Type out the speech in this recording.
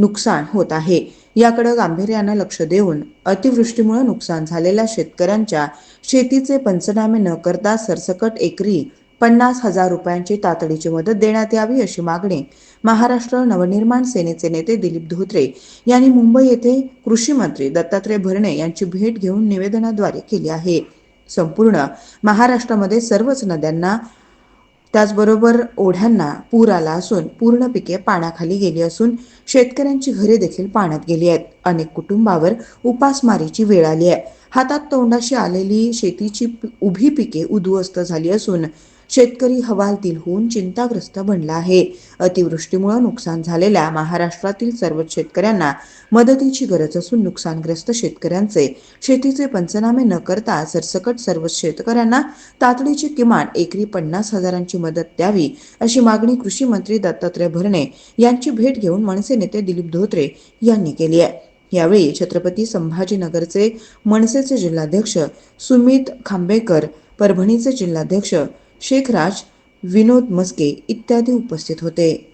नुकसान होत आहे. याकडे गांभीर्यानं लक्ष देऊन अतिवृष्टीमुळे नुकसान झालेल्या शेतकऱ्यांच्या शेतीचे पंचनामे न करता सरसकट एकरी पन्नास हजार रुपयांची तातडीची मदत देण्यात यावी अशी मागणी महाराष्ट्र नवनिर्माण सेनेचे नेते दिलीप धोत्रे यांनी मुंबई येथे कृषी मंत्री दत्तात्रय भरणे यांची भेट घेऊन निवेदनाद्वारे केली आहे. संपूर्ण महाराष्ट्रामध्ये सर्वच नद्यांना त्याचबरोबर ओढ्यांना पूर आला असून पूर्ण पिके पाण्याखाली गेली असून शेतकऱ्यांची घरे देखील पाण्यात गेली आहेत. अनेक कुटुंबावर उपासमारीची वेळ आली आहे. हातात तोंडाशी आलेली शेतीची उभी पिके उद्ध्वस्त झाली असून शेतकरी हवालदिल होऊन चिंताग्रस्त बनला आहे. अतिवृष्टीमुळे नुकसान झालेल्या महाराष्ट्रातील सर्वच शेतकऱ्यांना मदतीची गरज असून नुकसानग्रस्त शेतकऱ्यांचे शेतीचे पंचनामे न करता सरसकट सर्व शेतकऱ्यांना तातडीची किमान एकरी पन्नास हजारांची मदत द्यावी अशी मागणी कृषी मंत्री दत्तात्रय भरणे यांची भेट घेऊन मनसे नेते दिलीप धोत्रे यांनी केली आहे. यावेळी छत्रपती संभाजीनगरचे मनसेचे जिल्हाध्यक्ष सुमित खांबेकर परभणीचे जिल्हाध्यक्ष शेखराज विनोद मस्के इत्यादी उपस्थित होते.